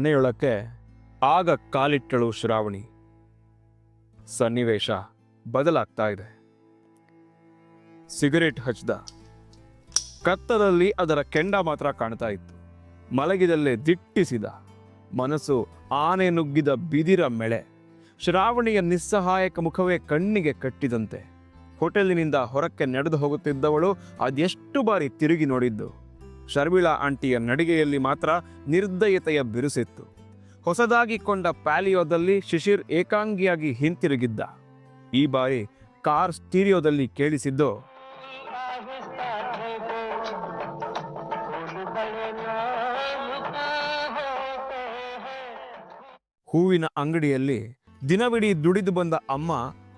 ಮನೆಯೊಳಕ್ಕೆ ಆಗ ಕಾಲಿಟ್ಟಳು ಶ್ರಾವಣಿ. ಸನ್ನಿವೇಶ ಬದಲಾಗ್ತಾ ಇದೆ. ಸಿಗರೇಟ್ ಹಚ್ಚಿದ ಕತ್ತದಲ್ಲಿ ಅದರ ಕೆಂಡ ಮಾತ್ರ ಕಾಣ್ತಾ ಇತ್ತು. ಮಲಗಿದಲ್ಲೇ ದಿಟ್ಟಿಸಿದ. ಮನಸ್ಸು ಆನೆ ನುಗ್ಗಿದ ಬಿದಿರ ಮೆಳೆ ಶ್ರಾವಣಿಯ ನಿಸ್ಸಹಾಯಕ ಮುಖವೇ ಕಣ್ಣಿಗೆ ಕಟ್ಟಿದಂತೆ. ಹೋಟೆಲಿನಿಂದ ಹೊರಕ್ಕೆ ನಡೆದು ಹೋಗುತ್ತಿದ್ದವಳು ಅದೆಷ್ಟು ಬಾರಿ ತಿರುಗಿ ನೋಡಿದ್ದು. ಶರ್ಮಿಳಾ ಆಂಟಿಯ ನಡಿಗೆಯಲ್ಲಿ ಮಾತ್ರ ನಿರ್ದಯತೆಯ ಬಿರುಸಿತ್ತು. ಹೊಸದಾಗಿ ಕೊಂಡ ಪ್ಯಾಲಿಯೋದಲ್ಲಿ ಶಿಶಿರ್ ಏಕಾಂಗಿಯಾಗಿ ಹಿಂತಿರುಗಿದ್ದ. ಈ ಬಾರಿ ಕಾರ್ ಸ್ಟೀರಿಯೋದಲ್ಲಿ ಕೇಳಿಸಿದ್ದು, ಹೂವಿನ ಅಂಗಡಿಯಲ್ಲಿ ದಿನವಿಡೀ ದುಡಿದು ಬಂದ ಅಮ್ಮ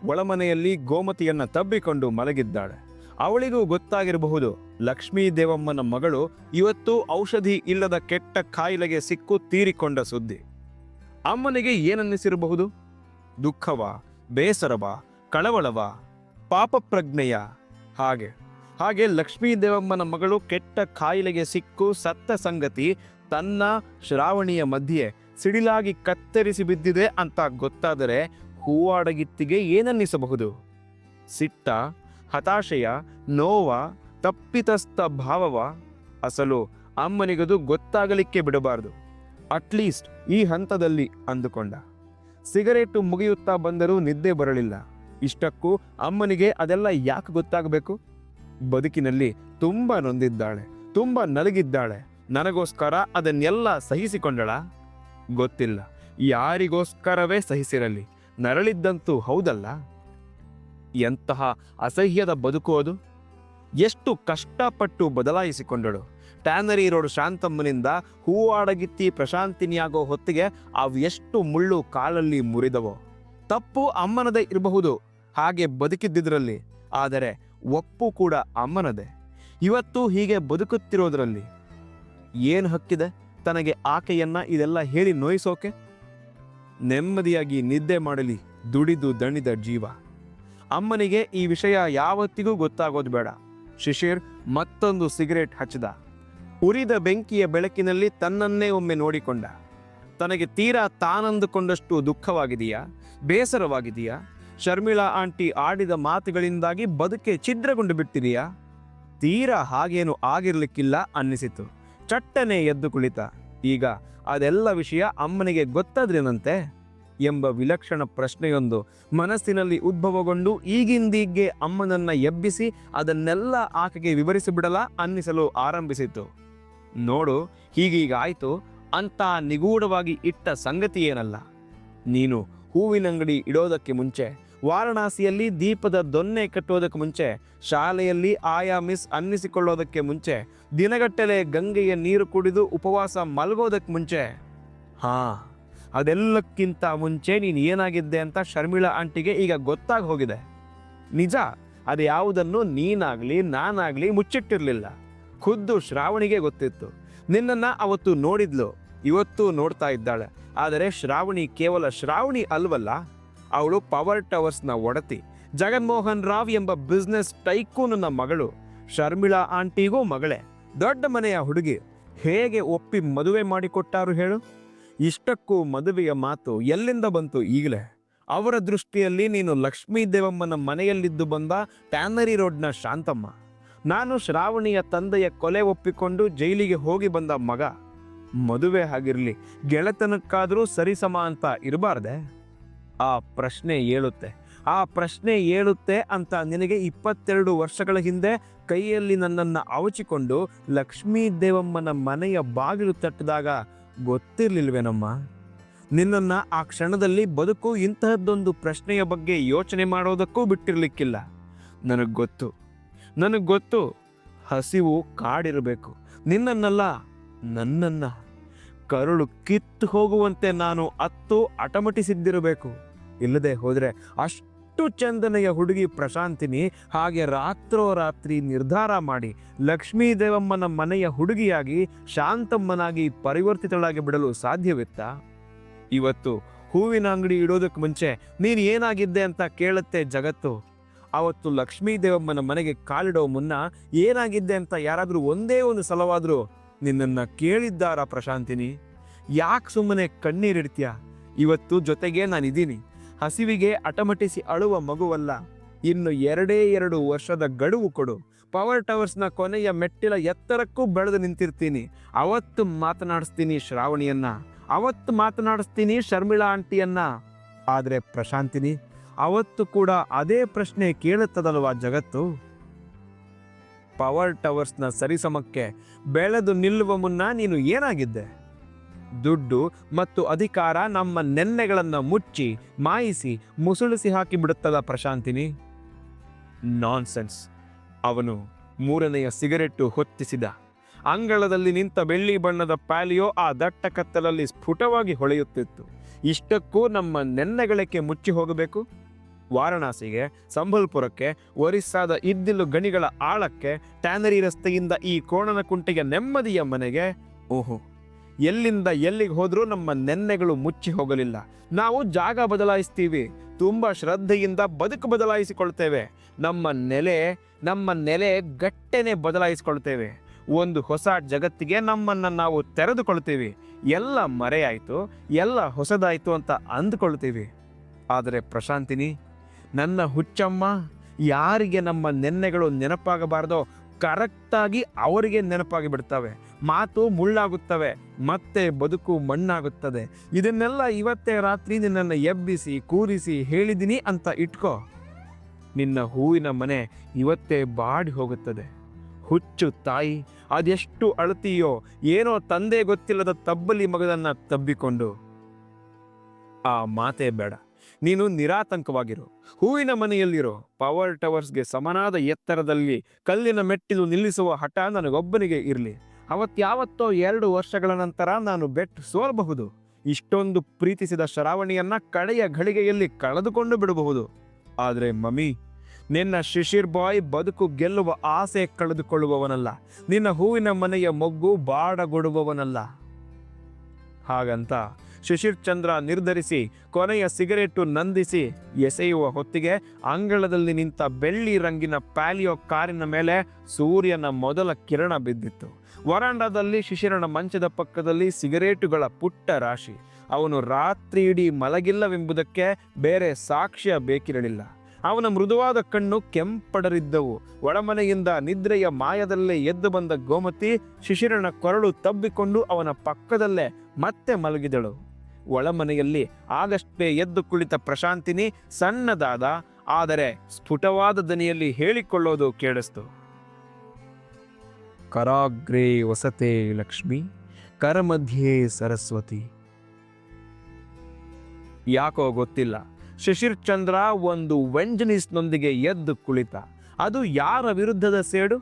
ಒಳಮನೆಯಲ್ಲಿ ಗೋಮತಿಯನ್ನ ತಬ್ಬಿಕೊಂಡು ಮಲಗಿದ್ದಾಳೆ. ಅವಳಿಗೂ ಗೊತ್ತಾಗಿರಬಹುದು, ಲಕ್ಷ್ಮೀ ದೇವಮ್ಮನ ಮಗಳು ಇವತ್ತು ಔಷಧಿ ಇಲ್ಲದ ಕೆಟ್ಟ ಕಾಯಿಲೆಗೆ ಸಿಕ್ಕು ತೀರಿಕೊಂಡ ಸುದ್ದಿ. ಅಮ್ಮನಿಗೆ ಏನನ್ನಿಸಿರಬಹುದು? ದುಃಖವ, ಬೇಸರವ, ಕಳವಳವ ಪಾಪ ಪ್ರಜ್ಞೆಯ ಹಾಗೆ ಹಾಗೆ ಲಕ್ಷ್ಮೀ ದೇವಮ್ಮನ ಮಗಳು ಕೆಟ್ಟ ಕಾಯಿಲೆಗೆ ಸಿಕ್ಕು ಸತ್ತ ಸಂಗತಿ ತನ್ನ ಶ್ರಾವಣಿಯ ಮಧ್ಯೆ ಸಿಡಿಲಾಗಿ ಕತ್ತರಿಸಿ ಬಿದ್ದಿದೆ ಅಂತ ಗೊತ್ತಾದರೆ ಹೂವಾಡಗಿತ್ತಿಗೆ ಏನನ್ನಿಸಬಹುದು? ಸಿಟ್ಟ ಹತಾಶೆಯ ನೋವ ತಪ್ಪಿತಸ್ಥ ಭಾವವ ಅಸಲು ಅಮ್ಮನಿಗದು ಗೊತ್ತಾಗಲಿಕ್ಕೆ ಬಿಡಬಾರದು. ಅಟ್ಲೀಸ್ಟ್ ಈ ಹಂತದಲ್ಲಿ ಅಂದುಕೊಂಡ. ಸಿಗರೇಟು ಮುಗಿಯುತ್ತಾ ಬಂದರೂ ನಿದ್ದೆ ಬರಲಿಲ್ಲ. ಇಷ್ಟಕ್ಕೂ ಅಮ್ಮನಿಗೆ ಅದೆಲ್ಲ ಯಾಕೆ ಗೊತ್ತಾಗಬೇಕು? ಬದುಕಿನಲ್ಲಿ ತುಂಬ ನೊಂದಿದ್ದಾಳೆ, ತುಂಬ ನಲಗಿದ್ದಾಳೆ. ನನಗೋಸ್ಕರ ಅದನ್ನೆಲ್ಲ ಸಹಿಸಿಕೊಂಡಳ? ಗೊತ್ತಿಲ್ಲ. ಯಾರಿಗೋಸ್ಕರವೇ ಸಹಿಸಿರಲಿ. ನರಳಿದ್ದಂತೂ ಹೌದಲ್ಲ? ಎಂತಹ ಅಸಹ್ಯದ ಬದುಕು ಅದು? ಎಷ್ಟು ಕಷ್ಟಪಟ್ಟು ಬದಲಾಯಿಸಿಕೊಂಡಳು. ಟ್ಯಾನರಿ ರೋಡ್ ಶಾಂತಮ್ಮನಿಂದ ಹೂವಾಡಗಿತ್ತಿ ಪ್ರಶಾಂತಿನಿಯಾಗೋ ಹೊತ್ತಿಗೆ ಅವು ಎಷ್ಟು ಮುಳ್ಳು ಕಾಲಲ್ಲಿ ಮುರಿದವೋ. ತಪ್ಪು ಅಮ್ಮನದೇ ಇರಬಹುದು. ಹಾಗೆ ಬದುಕಿದ್ದಿದ್ರಲ್ಲಿ. ಆದರೆ ಒಪ್ಪು ಕೂಡ ಅಮ್ಮನದೇ. ಇವತ್ತು ಹೀಗೆ ಬದುಕುತ್ತಿರೋದ್ರಲ್ಲಿ. ಏನು ಹಕ್ಕಿದೆ? ತನಗೆ ಆಕೆಯನ್ನ ಇದೆಲ್ಲ ಹೇಳಿ ನೋಯಿಸೋಕೆ? ನೆಮ್ಮದಿಯಾಗಿ ನಿದ್ದೆ ಮಾಡಲಿ ದುಡಿದು ದಣಿದ ಜೀವ. ಅಮ್ಮನಿಗೆ ಈ ವಿಷಯ ಯಾವತ್ತಿಗೂ ಗೊತ್ತಾಗೋದು ಬೇಡ. ಶಿಶಿರ್ ಮತ್ತೊಂದು ಸಿಗರೇಟ್ ಹಚ್ಚಿದ. ಉರಿದ ಬೆಂಕಿಯ ಬೆಳಕಿನಲ್ಲಿ ತನ್ನನ್ನೇ ಒಮ್ಮೆ ನೋಡಿಕೊಂಡ. ತನಗೆ ತೀರಾ ತಾನಂದುಕೊಂಡಷ್ಟು ದುಃಖವಾಗಿದೆಯಾ? ಬೇಸರವಾಗಿದೆಯಾ? ಶರ್ಮಿಳಾ ಆಂಟಿ ಆಡಿದ ಮಾತುಗಳಿಂದಾಗಿ ಬದುಕೆ ಛಿದ್ರಗೊಂಡು ಬಿಟ್ಟಿದೆಯಾ? ತೀರಾ ಹಾಗೇನು ಆಗಿರ್ಲಿಕ್ಕಿಲ್ಲ ಅನ್ನಿಸಿತು. ಚಟ್ಟನೆ ಎದ್ದು ಕುಳಿತ. ಈಗ ಅದೆಲ್ಲ ವಿಷಯ ಅಮ್ಮನಿಗೆ ಗೊತ್ತಾದ್ರೇನಂತೆ? ಎಂಬ ವಿಲಕ್ಷಣ ಪ್ರಶ್ನೆಯೊಂದು ಮನಸ್ಸಿನಲ್ಲಿ ಉದ್ಭವಗೊಂಡು ಈಗಿಂದೀಗ್ಗೆ ಅಮ್ಮನನ್ನ ಎಬ್ಬಿಸಿ ಅದನ್ನೆಲ್ಲ ಆಕೆಗೆ ವಿವರಿಸಿಬಿಡಲ ಅನ್ನಿಸಲು ಆರಂಭಿಸಿತು ನೋಡು ಹೀಗೀಗಾಯಿತು ಅಂತ ನಿಗೂಢವಾಗಿ ಇಟ್ಟ ಸಂಗತಿ ಏನಲ್ಲ. ನೀನು ಹೂವಿನಂಗಡಿ ಇಡೋದಕ್ಕೆ ಮುಂಚೆ, ವಾರಣಾಸಿಯಲ್ಲಿ ದೀಪದ ದೊನ್ನೆ ಕಟ್ಟೋದಕ್ಕೆ ಮುಂಚೆ, ಶಾಲೆಯಲ್ಲಿ ಆಯಾ ಮಿಸ್ ಅನ್ನಿಸಿಕೊಳ್ಳೋದಕ್ಕೆ ಮುಂಚೆ, ದಿನಗಟ್ಟಲೆ ಗಂಗೆಯ ನೀರು ಕುಡಿದು ಉಪವಾಸ ಮಲಗೋದಕ್ಕೆ ಮುಂಚೆ. ಹಾ. ಅದೆಲ್ಲಕ್ಕಿಂತ ಮುಂಚೆ ನೀನು ಏನಾಗಿದ್ದೆ ಅಂತ ಶರ್ಮಿಳಾ ಆಂಟಿಗೆ ಈಗ ಗೊತ್ತಾಗಿ ಹೋಗಿದೆ. ನಿಜ, ಅದು ಯಾವುದನ್ನು ನೀನಾಗಲಿ ನಾನಾಗಲಿ ಮುಚ್ಚಿಟ್ಟಿರಲಿಲ್ಲ. ಖುದ್ದು ಶ್ರಾವಣಿಗೆ ಗೊತ್ತಿತ್ತು. ನಿನ್ನನ್ನು ಅವತ್ತು ನೋಡಿದ್ಲು, ಇವತ್ತು ನೋಡ್ತಾ ಇದ್ದಾಳೆ. ಆದರೆ ಶ್ರಾವಣಿ ಕೇವಲ ಶ್ರಾವಣಿ ಅಲ್ವಲ್ಲ, ಅವಳು ಪವರ್ ಟವರ್ಸ್ನ ಒಡತಿ. ಜಗನ್ಮೋಹನ್ ರಾವ್ ಎಂಬ ಬಿಸ್ನೆಸ್ ಟೈಕೂನ್ನ ಮಗಳು, ಶರ್ಮಿಳಾ ಆಂಟಿಗೂ ಮಗಳೇ. ದೊಡ್ಡ ಮನೆಯ ಹುಡುಗಿ, ಹೇಗೆ ಒಪ್ಪಿ ಮದುವೆ ಮಾಡಿಕೊಟ್ಟಾರು ಹೇಳು? ಇಷ್ಟಕ್ಕೂ ಮದುವೆಯ ಮಾತು ಎಲ್ಲಿಂದ ಬಂತು ಈಗಲೇ? ಅವರ ದೃಷ್ಟಿಯಲ್ಲಿ ನೀನು ಲಕ್ಷ್ಮೀ ದೇವಮ್ಮನ ಮನೆಯಲ್ಲಿದ್ದು ಬಂದ ಟ್ಯಾನರಿ ರೋಡ್ನ ಶಾಂತಮ್ಮ. ನಾನು ಶ್ರಾವಣಿಯ ತಂದೆಯ ಕೊಲೆ ಒಪ್ಪಿಕೊಂಡು ಜೈಲಿಗೆ ಹೋಗಿ ಬಂದ ಮಗ. ಮದುವೆ ಆಗಿರಲಿ, ಗೆಳೆತನಕ್ಕಾದರೂ ಸರಿಸಮ ಅಂತ ಇರಬಾರ್ದೆ? ಆ ಪ್ರಶ್ನೆ ಏಳುತ್ತೆ. ಆ ಪ್ರಶ್ನೆ ಏಳುತ್ತೆ ಅಂತ ನಿನಗೆ ಇಪ್ಪತ್ತೆರಡು ವರ್ಷಗಳ ಹಿಂದೆ ಕೈಯಲ್ಲಿ ನನ್ನನ್ನು ಅವಚಿಕೊಂಡು ಲಕ್ಷ್ಮೀ ದೇವಮ್ಮನ ಮನೆಯ ಬಾಗಿಲು ತಟ್ಟಿದಾಗ ಗೊತ್ತಿರ್ಲಿಲ್ವೇನಮ್ಮ? ನಿನ್ನನ್ನು ಆ ಕ್ಷಣದಲ್ಲಿ ಬದುಕು ಇಂತಹದ್ದೊಂದು ಪ್ರಶ್ನೆಯ ಬಗ್ಗೆ ಯೋಚನೆ ಮಾಡೋದಕ್ಕೂ ಬಿಟ್ಟಿರಲಿಕ್ಕಿಲ್ಲ. ನನಗೆ ಗೊತ್ತು. ನನಗೆ ಗೊತ್ತು. ಹಸಿವು ಕಾಡಿರಬೇಕು. ನಿನ್ನನ್ನಲ್ಲ, ನನ್ನನ್ನು. ಕರುಳು ಕಿತ್ತು ಹೋಗುವಂತೆ ನಾನು ಅತ್ತು ಅಟಮಟಿಸಿದ್ದಿರಬೇಕು. ಇಲ್ಲದೆ ಹೋದರೆ ಅಷ್ಟು ಚಂದನೆಯ ಹುಡುಗಿ ಪ್ರಶಾಂತಿನಿ ಹಾಗೆ ರಾತ್ರೋರಾತ್ರಿ ನಿರ್ಧಾರ ಮಾಡಿ ಲಕ್ಷ್ಮೀ ದೇವಮ್ಮನ ಮನೆಯ ಹುಡುಗಿಯಾಗಿ ಶಾಂತಮ್ಮನಾಗಿ ಪರಿವರ್ತಿತಳಾಗಿ ಬಿಡಲು ಸಾಧ್ಯವಿತ್ತಾ? ಇವತ್ತು ಹೂವಿನ ಅಂಗಡಿ ಇಡೋದಕ್ಕೆ ಮುಂಚೆ ನೀನು ಏನಾಗಿದ್ದೆ ಅಂತ ಕೇಳುತ್ತೆ ಜಗತ್ತು. ಅವತ್ತು ಲಕ್ಷ್ಮೀ ದೇವಮ್ಮನ ಮನೆಗೆ ಕಾಲಿಡೋ ಮುನ್ನ ಏನಾಗಿದ್ದೆ ಅಂತ ಯಾರಾದರೂ ಒಂದೇ ಒಂದು ಸಲವಾದರೂ ನಿನ್ನನ್ನು ಕೇಳಿದ್ದಾರಾ ಪ್ರಶಾಂತಿನಿ? ಯಾಕೆ ಸುಮ್ಮನೆ ಕಣ್ಣೀರಿಡ್ತೀಯ? ಇವತ್ತು ಜೊತೆಗೆ ನಾನಿದ್ದೀನಿ. ಹಸಿವಿಗೆ ಅಟಮಟಿಸಿ ಅಳುವ ಮಗುವಲ್ಲ. ಇನ್ನು ಎರಡೇ ಎರಡು ವರ್ಷದ ಗಡುವು ಕೊಡು. ಪವರ್ ಟವರ್ಸ್ನ ಕೊನೆಯ ಮೆಟ್ಟಿಲ ಎತ್ತರಕ್ಕೂ ಬೆಳೆದು ನಿಂತಿರ್ತೀನಿ. ಅವತ್ತು ಮಾತನಾಡಿಸ್ತೀನಿ ಶ್ರಾವಣಿಯನ್ನ. ಅವತ್ತು ಮಾತನಾಡಿಸ್ತೀನಿ ಶರ್ಮಿಳಾ ಆಂಟಿಯನ್ನ. ಆದರೆ ಪ್ರಶಾಂತಿನಿ, ಅವತ್ತು ಕೂಡ ಅದೇ ಪ್ರಶ್ನೆ ಕೇಳುತ್ತದಲ್ವಾ ಜಗತ್ತು? ಪವರ್ ಟವರ್ಸ್ನ ಸರಿಸಮಕ್ಕೆ ಬೆಳೆದು ನಿಲ್ಲುವ ಮುನ್ನ ನೀನು ಏನಾಗಿದ್ದೆ? ದುಡ್ಡು ಮತ್ತು ಅಧಿಕಾರ ನಮ್ಮ ನೆನ್ನೆಗಳನ್ನು ಮುಚ್ಚಿ, ಮಾಯಿಸಿ, ಮುಸುಳಿಸಿ ಹಾಕಿ ಬಿಡುತ್ತದ ಪ್ರಶಾಂತಿನಿ? ನಾನ್ಸೆನ್ಸ್. ಅವನು ಮೂರನೆಯ ಸಿಗರೆಟ್ಟು ಹೊತ್ತಿಸಿದ. ಅಂಗಳದಲ್ಲಿ ನಿಂತ ಬೆಳ್ಳಿ ಬಣ್ಣದ ಪ್ಯಾಲಿಯೋ ಆ ದಟ್ಟ ಕತ್ತಲಲ್ಲಿ ಸ್ಫುಟವಾಗಿ ಹೊಳೆಯುತ್ತಿತ್ತು. ಇಷ್ಟಕ್ಕೂ ನಮ್ಮ ನೆನ್ನೆಗಳಕ್ಕೆ ಮುಚ್ಚಿ ಹೋಗಬೇಕು? ವಾರಣಾಸಿಗೆ, ಸಂಬಲ್ಪುರಕ್ಕೆ, ಒರಿಸ್ಸಾದ ಇದ್ದಿಲು ಗಣಿಗಳ ಆಳಕ್ಕೆ, ಟ್ಯಾನರಿ ರಸ್ತೆಯಿಂದ ಈ ಕೋಣನ ಕುಂಟೆಗೆ ನೆಮ್ಮದಿಯ ಮನೆಗೆ? ಓಹೋ. ಎಲ್ಲಿಂದ ಎಲ್ಲಿಗೆ ಹೋದರೂ ನಮ್ಮ ನೆನ್ನೆಗಳು ಮುಚ್ಚಿ ಹೋಗಲಿಲ್ಲ. ನಾವು ಜಾಗ ಬದಲಾಯಿಸ್ತೀವಿ. ತುಂಬ ಶ್ರದ್ಧೆಯಿಂದ ಬದುಕು ಬದಲಾಯಿಸಿಕೊಳ್ತೇವೆ. ನಮ್ಮ ನೆಲೆ ನಮ್ಮ ನೆಲೆ ಗಟ್ಟೆನೆ ಬದಲಾಯಿಸಿಕೊಳ್ತೇವೆ. ಒಂದು ಹೊಸ ಜಗತ್ತಿಗೆ ನಮ್ಮನ್ನು ನಾವು ತೆರೆದುಕೊಳ್ತೀವಿ. ಎಲ್ಲ ಮರೆಯಾಯಿತು, ಎಲ್ಲ ಹೊಸದಾಯಿತು ಅಂತ ಅಂದುಕೊಳ್ತೀವಿ. ಆದರೆ ಪ್ರಶಾಂತಿನಿ, ನನ್ನ ಹುಚ್ಚಮ್ಮ, ಯಾರಿಗೆ ನಮ್ಮ ನೆನ್ನೆಗಳು ನೆನಪಾಗಬಾರ್ದೋ ಕರೆಕ್ಟಾಗಿ ಅವರಿಗೆ ನೆನಪಾಗಿ ಬಿಡ್ತವೆ. ಮಾತು ಮುಳ್ಳಾಗುತ್ತವೆ, ಮತ್ತೆ ಬದುಕು ಮಣ್ಣಾಗುತ್ತದೆ. ಇದನ್ನೆಲ್ಲ ಇವತ್ತೇ ರಾತ್ರಿ ನಿನ್ನನ್ನು ಎಬ್ಬಿಸಿ, ಕೂರಿಸಿ ಹೇಳಿದಿನಿ ಅಂತ ಇಟ್ಕೋ. ನಿನ್ನ ಹೂವಿನ ಮನೆ ಇವತ್ತೇ ಬಾಡಿ ಹೋಗುತ್ತದೆ. ಹುಚ್ಚು ತಾಯಿ, ಅದೆಷ್ಟು ಅಳತಿಯೋ, ಏನೋ ತಂದೆ ಗೊತ್ತಿಲ್ಲದ ತಬ್ಬಲಿ ಮಗದನ್ನ ತಬ್ಬಿಕೊಂಡು. ಆ ಮಾತೇ ಬೇಡ. ನೀನು ನಿರಾತಂಕವಾಗಿರು. ಹೂವಿನ ಮನೆಯಲ್ಲಿರೋ. ಪವರ್ ಟವರ್ಸ್ಗೆ ಸಮನಾದ ಎತ್ತರದಲ್ಲಿ ಕಲ್ಲಿನ ಮೆಟ್ಟಿಲು ನಿಲ್ಲಿಸುವ ಹಠ ನನಗೊಬ್ಬನಿಗೆ ಇರಲಿ. ಅವತ್ಯಾವತ್ತೋ ಎರಡು ವರ್ಷಗಳ ನಂತರ ನಾನು ಬೆಟ್ ಸೋಲಬಹುದು. ಇಷ್ಟೊಂದು ಪ್ರೀತಿಸಿದ ಶರಾವಣಿಯನ್ನ ಕಡೆಯ ಘಳಿಗೆಯಲ್ಲಿ ಕಳೆದುಕೊಂಡು ಬಿಡಬಹುದು. ಆದರೆ ಮಮ್ಮಿ, ನಿನ್ನ ಶಿಶಿರ್ ಬಾಯ್ ಬದುಕು ಗೆಲ್ಲುವ ಆಸೆ ಕಳೆದುಕೊಳ್ಳುವವನಲ್ಲ. ನಿನ್ನ ಹೂವಿನ ಮನೆಯ ಮೊಗ್ಗು ಬಾಡಗೊಡುವವನಲ್ಲ. ಹಾಗಂತ ಶಿಶಿರ್ ಚಂದ್ರ ನಿರ್ಧರಿಸಿ, ಕೊನೆಯ ಸಿಗರೇಟು ನಂದಿಸಿ ಎಸೆಯುವ ಹೊತ್ತಿಗೆ ಅಂಗಳದಲ್ಲಿ ನಿಂತ ಬೆಳ್ಳಿ ರಂಗಿನ ಪ್ಯಾಲಿಯೋ ಕಾರಿನ ಮೇಲೆ ಸೂರ್ಯನ ಮೊದಲ ಕಿರಣ ಬಿದ್ದಿತ್ತು. ವರಾಂಡದಲ್ಲಿ ಶಿಶಿರನ ಮಂಚದ ಪಕ್ಕದಲ್ಲಿ ಸಿಗರೇಟುಗಳ ಪುಟ್ಟ ರಾಶಿ. ಅವನು ರಾತ್ರಿ ಇಡೀ ಮಲಗಿಲ್ಲವೆಂಬುದಕ್ಕೆ ಬೇರೆ ಸಾಕ್ಷ್ಯ ಬೇಕಿರಲಿಲ್ಲ. ಅವನ ಮೃದುವಾದ ಕಣ್ಣು ಕೆಂಪಡರಿದ್ದವು. ಒಳಮನೆಯಿಂದ ನಿದ್ರೆಯ ಮಾಯದಲ್ಲೇ ಎದ್ದು ಬಂದ ಗೋಮತಿ ಶಿಶಿರನ ಕೊರಳು ತಬ್ಬಿಕೊಂಡು ಅವನ ಪಕ್ಕದಲ್ಲೇ ಮತ್ತೆ ಮಲಗಿದಳು. ಒಳಮನೆಯಲ್ಲಿ ಆಗಷ್ಟೇ ಎದ್ದು ಕುಳಿತ ಪ್ರಶಾಂತಿನಿ ಸಣ್ಣದಾದ ಆದರೆ ಸ್ಫುಟವಾದ ದನಿಯಲ್ಲಿ ಹೇಳಿಕೊಳ್ಳೋದು ಕೇಳಿಸ್ತು. ಕರಾಗ್ರೇ ವಸತೆ ಲಕ್ಷ್ಮಿ ಕರಮಧ್ಯೆ ಸರಸ್ವತಿ. ಯಾಕೋ ಗೊತ್ತಿಲ್ಲ. ಶಿಶಿರ್ ಚಂದ್ರ ಒಂದು ವೆಂಜನಿಸ್ನೊಂದಿಗೆ ಎದ್ದು ಕುಳಿತ. ಅದು ಯಾರ ವಿರುದ್ಧದ ಸೇಡು?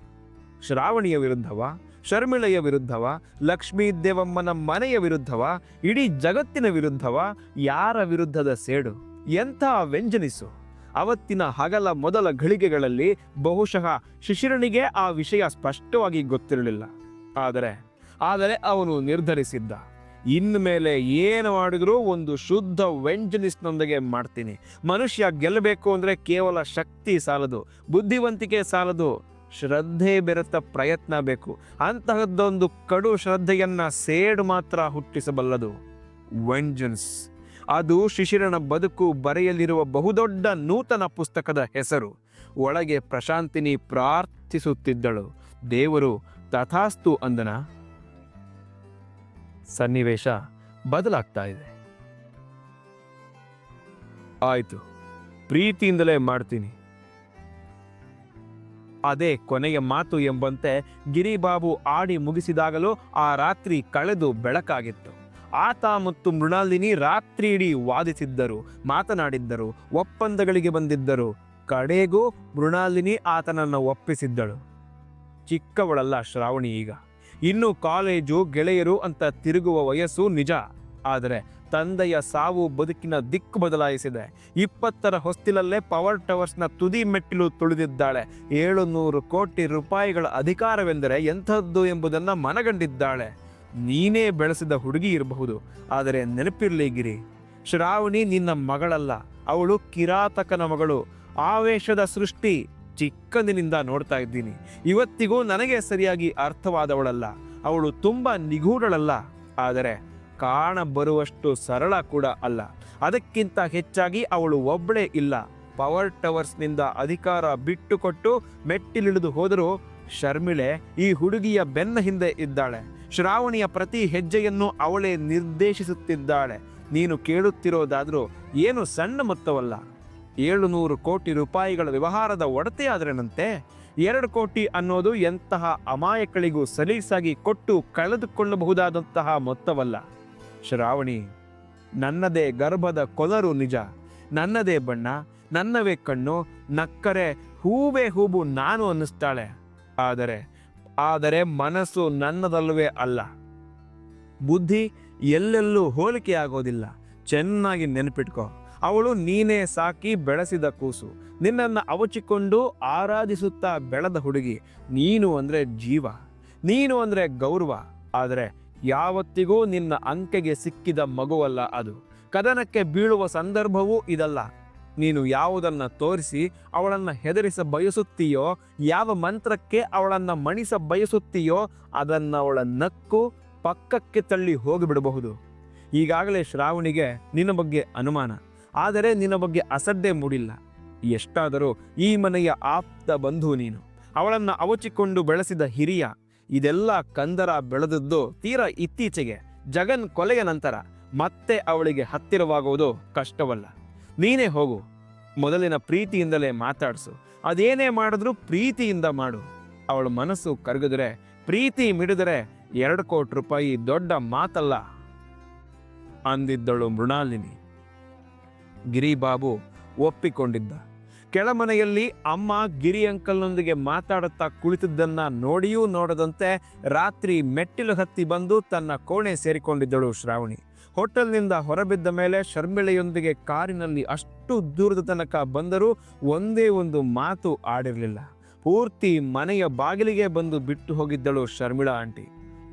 ಶ್ರಾವಣಿಯ ವಿರುದ್ಧವ? ಶರ್ಮಿಳೆಯ ವಿರುದ್ಧವ, ಲಕ್ಷ್ಮೀ ದೇವಮ್ಮನ ಮನೆಯ ವಿರುದ್ಧವ, ಇಡೀ ಜಗತ್ತಿನ ವಿರುದ್ಧವ, ಯಾರ ವಿರುದ್ಧದ ಸೇಡು? ಎಂಥ ವ್ಯಂಜನಿಸು! ಅವತ್ತಿನ ಹಗಲ ಮೊದಲ ಘಳಿಗೆಗಳಲ್ಲಿ ಬಹುಶಃ ಶಿಶಿರನಿಗೆ ಆ ವಿಷಯ ಸ್ಪಷ್ಟವಾಗಿ ಗೊತ್ತಿರಲಿಲ್ಲ. ಆದರೆ ಆದರೆ ಅವನು ನಿರ್ಧರಿಸಿದ್ದ. ಇನ್ಮೇಲೆ ಏನು ಮಾಡಿದರೂ ಒಂದು ಶುದ್ಧ ವೆಂಜನಿಸ್ನೊಂದಿಗೆ ಮಾಡ್ತೀನಿ. ಮನುಷ್ಯ ಗೆಲ್ಲಬೇಕು ಅಂದರೆ ಕೇವಲ ಶಕ್ತಿ ಸಾಲದು, ಬುದ್ಧಿವಂತಿಕೆ ಸಾಲದು. ಶ್ರದ್ಧೆ ಬೆರೆತ ಪ್ರಯತ್ನ ಬೇಕು. ಅಂತಹದ್ದೊಂದು ಕಡು ಶ್ರದ್ಧೆಯನ್ನ ಸೇಡು ಮಾತ್ರ ಹುಟ್ಟಿಸಬಲ್ಲದು. ವೆಂಜನ್ಸ್. ಅದು ಶಿಶಿರನ ಬದುಕು ಬರೆಯಲಿರುವ ಬಹುದೊಡ್ಡ ನೂತನ ಪುಸ್ತಕದ ಹೆಸರು. ಒಳಗೆ ಪ್ರಶಾಂತಿನಿ ಪ್ರಾರ್ಥಿಸುತ್ತಿದ್ದಳು. ದೇವರು ತಥಾಸ್ತು ಅಂದನ? ಸನ್ನಿವೇಶ ಬದಲಾಗ್ತಾ ಇದೆ. ಆಯಿತು. ಪ್ರೀತಿಯಿಂದಲೇ ಮಾಡ್ತೀನಿ. ಅದೇ ಕೊನೆಯ ಮಾತು ಎಂಬಂತೆ ಗಿರಿಬಾಬು ಆಡಿ ಮುಗಿಸಿದಾಗಲೂ ಆ ರಾತ್ರಿ ಕಳೆದು ಬೆಳಕಾಗಿತ್ತು. ಆತ ಮತ್ತು ಮೃಣಾಲಿನಿ ರಾತ್ರಿ ಇಡೀ ವಾದಿಸಿದ್ದರು, ಮಾತನಾಡಿದ್ದರು, ಒಪ್ಪಂದಗಳಿಗೆ ಬಂದಿದ್ದರು. ಕಡೆಗೂ ಮೃಣಾಲಿನಿ ಆತನನ್ನು ಒಪ್ಪಿಸಿದ್ದಳು. ಚಿಕ್ಕವಳಲ್ಲ ಶ್ರಾವಣಿ ಈಗ. ಇನ್ನು ಕಾಲೇಜು ಗೆಳೆಯರು ಅಂತ ತಿರುಗುವ ವಯಸ್ಸು ನಿಜ. ಆದರೆ ತಂದೆಯ ಸಾವು ಬದುಕಿನ ದಿಕ್ಕು ಬದಲಾಯಿಸಿದೆ. ಇಪ್ಪತ್ತರ ಹೊಸ್ತಿಲಲ್ಲೇ ಪವರ್ ಟವರ್ಸ್ನ ತುದಿ ಮೆಟ್ಟಿಲು ತುಳಿದಿದ್ದಾಳೆ. ಏಳು ನೂರು ಕೋಟಿ ರೂಪಾಯಿಗಳ ಅಧಿಕಾರವೆಂದರೆ ಎಂಥದ್ದು ಎಂಬುದನ್ನು ಮನಗಂಡಿದ್ದಾಳೆ. ನೀನೇ ಬೆಳೆಸಿದ ಹುಡುಗಿ ಇರಬಹುದು, ಆದರೆ ನೆನಪಿರಲಿ ಗಿರಿ. ಶ್ರಾವಣಿ ನಿನ್ನ ಮಗಳಲ್ಲ, ಅವಳು ಕಿರಾತಕನ ಮಗಳು. ಆವೇಶದ ಸೃಷ್ಟಿ ಚಿಕ್ಕಂದಿನಿಂದ ನೋಡ್ತಾ ಇದ್ದೀನಿ. ಇವತ್ತಿಗೂ ನನಗೆ ಸರಿಯಾಗಿ ಅರ್ಥವಾದವಳಲ್ಲ. ಅವಳು ತುಂಬ ನಿಗೂಢಳಲ್ಲ, ಆದರೆ ಕಾಣಬರುವಷ್ಟು ಸರಳ ಕೂಡ ಅಲ್ಲ. ಅದಕ್ಕಿಂತ ಹೆಚ್ಚಾಗಿ ಅವಳು ಒಬ್ಬಳೇ ಇಲ್ಲ. ಪವರ್ ಟವರ್ಸ್ನಿಂದ ಅಧಿಕಾರ ಬಿಟ್ಟುಕೊಟ್ಟು ಮೆಟ್ಟಿಲಿಳಿದು ಹೋದರೂ ಶರ್ಮಿಳೆ ಈ ಹುಡುಗಿಯ ಬೆನ್ನ ಹಿಂದೆ ಇದ್ದಾಳೆ. ಶ್ರಾವಣಿಯ ಪ್ರತಿ ಹೆಜ್ಜೆಯನ್ನು ಅವಳೇ ನಿರ್ದೇಶಿಸುತ್ತಿದ್ದಾಳೆ. ನೀನು ಕೇಳುತ್ತಿರೋದಾದರೂ ಏನು ಸಣ್ಣ ಮೊತ್ತವಲ್ಲ. ಏಳು ನೂರು ಕೋಟಿ ರೂಪಾಯಿಗಳ ವ್ಯವಹಾರದ ಒಡತೆಯಾದ್ರೇನಂತೆ? ಎರಡು ಕೋಟಿ ಅನ್ನೋದು ಎಂತಹ ಅಮಾಯಕಳಿಗೂ ಸಲೀಸಾಗಿ ಕೊಟ್ಟು ಕಳೆದುಕೊಳ್ಳಬಹುದಾದಂತಹ ಮೊತ್ತವಲ್ಲ. ಶ್ರಾವಣಿ, ನನ್ನದೇ ಗರ್ಭದ ಕೊಲರು ನಿಜ. ನನ್ನದೇ ಬಣ್ಣ, ನನ್ನವೇ ಕಣ್ಣು, ನಕ್ಕರೆ, ಹೂವೇ ಹೂಬು ನಾನು ಅನ್ನಿಸ್ತಾಳೆ. ಆದರೆ ಆದರೆ ಮನಸ್ಸು ನನ್ನದಲ್ಲವೇ ಅಲ್ಲ. ಬುದ್ಧಿ ಎಲ್ಲೆಲ್ಲೂ ಹೋಲಿಕೆ ಆಗೋದಿಲ್ಲ. ಚೆನ್ನಾಗಿ ನೆನಪಿಟ್ಕೋ. ಅವಳು ನೀನೇ ಸಾಕಿ ಬೆಳೆಸಿದ ಕೂಸು. ನಿನ್ನನ್ನು ಅವಚಿಕೊಂಡು ಆರಾಧಿಸುತ್ತಾ ಬೆಳೆದ ಹುಡುಗಿ. ನೀನು ಅಂದರೆ ಜೀವ. ನೀನು ಅಂದರೆ ಗೌರವ. ಆದರೆ ಯಾವತ್ತಿಗೂ ನಿನ್ನ ಅಂಕೆಗೆ ಸಿಕ್ಕಿದ ಮಗುವಲ್ಲ ಅದು. ಕದನಕ್ಕೆ ಬೀಳುವ ಸಂದರ್ಭವೂ ಇದಲ್ಲ. ನೀನು ಯಾವುದನ್ನು ತೋರಿಸಿ ಅವಳನ್ನು ಹೆದರಿಸ ಬಯಸುತ್ತೀಯೋ, ಯಾವ ಮಂತ್ರಕ್ಕೆ ಅವಳನ್ನು ಮಣಿಸ ಬಯಸುತ್ತೀಯೋ ಅದನ್ನು ಅವಳ ನಕ್ಕು ಪಕ್ಕಕ್ಕೆ ತಳ್ಳಿ ಹೋಗಿಬಿಡಬಹುದು. ಈಗಾಗಲೇ ಶ್ರಾವಣಿಗೆ ನಿನ್ನ ಬಗ್ಗೆ ಅನುಮಾನ. ಆದರೆ ನಿನ್ನ ಬಗ್ಗೆ ಅಸಡ್ಡೆ ಮೂಡಿಲ್ಲ. ಎಷ್ಟಾದರೂ ಈ ಮನೆಯ ಆಪ್ತ ಬಂಧು ನೀನು. ಅವಳನ್ನು ಅವಚಿಕೊಂಡು ಬೆಳೆಸಿದ ಹಿರಿಯ. ಇದೆಲ್ಲ ಕಂದರ ಬೆಳೆದದ್ದು ತೀರಾ ಇತ್ತೀಚೆಗೆ, ಜಗನ್ ಕೊಲೆಯ ನಂತರ. ಮತ್ತೆ ಅವಳಿಗೆ ಹತ್ತಿರವಾಗುವುದು ಕಷ್ಟವಲ್ಲ. ನೀನೇ ಹೋಗು, ಮೊದಲಿನ ಪ್ರೀತಿಯಿಂದಲೇ ಮಾತಾಡಿಸು. ಅದೇನೇ ಮಾಡಿದ್ರೂ ಪ್ರೀತಿಯಿಂದ ಮಾಡು. ಅವಳ ಮನಸ್ಸು ಕರಗಿದ್ರೆ, ಪ್ರೀತಿ ಮಿಡಿದರೆ ಎರಡು ಕೋಟಿ ರೂಪಾಯಿ ದೊಡ್ಡ ಮಾತಲ್ಲ. ಅಂದಿದ್ದಳು ಮೃಣಾಲಿನಿ. ಗಿರಿಬಾಬು ಒಪ್ಪಿಕೊಂಡಿದ್ದ. ಕೆಳಮನೆಯಲ್ಲಿ ಅಮ್ಮ ಗಿರಿ ಅಂಕಲ್ನೊಂದಿಗೆ ಮಾತಾಡುತ್ತಾ ಕುಳಿತಿದ್ದನ್ನ ನೋಡಿಯೂ ನೋಡದಂತೆ ರಾತ್ರಿ ಮೆಟ್ಟಿಲು ಹತ್ತಿ ಬಂದು ತನ್ನ ಕೋಣೆ ಸೇರಿಕೊಂಡಿದ್ದಳು ಶ್ರಾವಣಿ. ಹೋಟೆಲ್ನಿಂದ ಹೊರಬಿದ್ದ ಮೇಲೆ ಶರ್ಮಿಳೆಯೊಂದಿಗೆ ಕಾರಿನಲ್ಲಿ ಅಷ್ಟು ದೂರದ ತನಕ ಬಂದರೂ ಒಂದೇ ಒಂದು ಮಾತು ಆಡಿರಲಿಲ್ಲ. ಪೂರ್ತಿ ಮನೆಯ ಬಾಗಿಲಿಗೆ ಬಂದು ಬಿಟ್ಟು ಹೋಗಿದ್ದಳು ಶರ್ಮಿಳಾ ಆಂಟಿ.